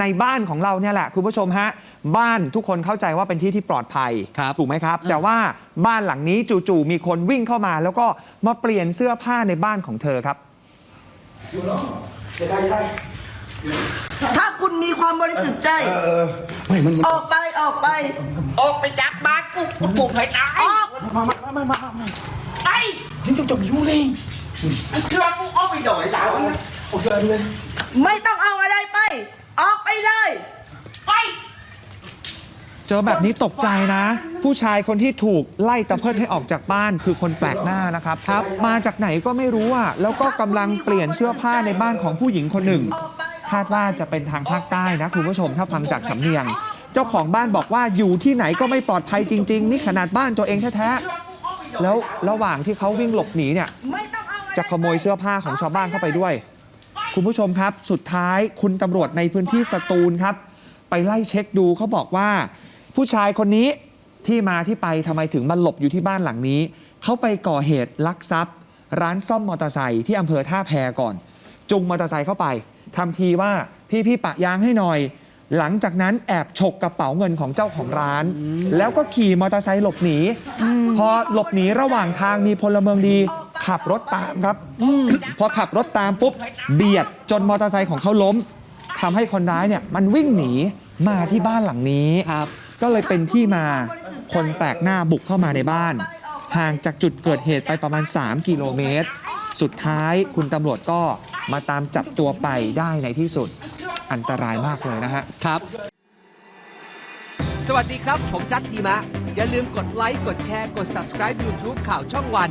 ในบ้านของเราเนี่ยแหละคุณผู้ชมฮะบ้านทุกคนเข้าใจว่าเป็นที่ที่ปลอดภัยครับถูกไหมครับ แต่ว่าบ้านหลังนี้จู่ๆมีคนวิ่งเข้ามา แล้วก็มาเปลี่ยนเสื้อผ้าในบ้านของเธอครับ ถ้าคุณมีความบริสุทธิ์ใจ ไม่มันมันออกไปออกไป ออกไปจากบ้านกูกูปลุกให้ตายออกมามามามามาไอ้ยังจะจบอยู่เลยเชื่อกูเอาไปหน่อยแล้วโอเคเลยไม่ต้องเอา อะไรไปออกไปเลยไปเจอแบบนี้ตกใจนะ ผู้ชายคนที่ถูกไล่ตะเพิดให้ออกจากบ้านคือคนแปลกหน้านะครับครับ มาจากไหนก็ไม่รู้อะแล้วก็กำลังเปลี่ยนเสื้อผ้าในบ้านของผู้หญิงคนหนึ่ง คาดว่าจะเป็นทางภาคใต้นะคุณผู้ชมถ้าฟังจากสำเนียง เจ้าของบ้านบอกว่าอยู่ที่ไหนก็ไม่ปลอดภัยจริง ๆ นี่ขนาดบ้านตัวเองแท้ๆแล้วระหว่างที่เขาวิ่งหลบหนีเนี่ยไม่ต้องเอาอไรจะขโมยเสื้อผ้าของชาวบ้านเข้าไปด้วย คุณผู้ชมครับ สุดท้ายคุณตำรวจในพื้นที่สตูลครับ ไปไล่เช็คดูเขาบอกว่า ผู้ชายคนนี้ที่มาที่ไปทำไมถึงมาหลบอยู่ที่บ้านหลังนี้ เขาไปก่อเหตุลักทรัพย์ ร้านซ่อมมอเตอร์ไซค์ที่อำเภอท่าแพก่อน จุงมอเตอร์ไซค์เข้าไปทำทีว่าพี่พี่ๆปะยางให้หน่อย หลังจากนั้นแอบฉกกระเป๋าเงินของเจ้าของร้าน แล้วก็ขี่มอเตอร์ไซค์หลบหนี พอหลบหนีระหว่างทางมีพลเมืองดี ขับรถตามครับ พอขับรถตามปุ๊บ เบียดจนมอเตอร์ไซค์ของเขาล้มทำให้คนร้ายเนี่ยมันวิ่งหนีมาที่บ้านหลังนี้ ครับ ก็เลยเป็นที่มาคนแปลกหน้าบุกเข้ามาในบ้าน ห่างจากจุดเกิดเหตุไปประมาณ 3 กิโลเมตร สุดท้ายคุณตำรวจก็มาตามจับตัวไปได้ในที่สุดอันตรายมากเลยนะฮะ ครับ สวัสดีครับ ผมจัดทีมะ อย่าลืมกดไลค์ กดแชร์ กด subscribe YouTube ข่าวช่องวัน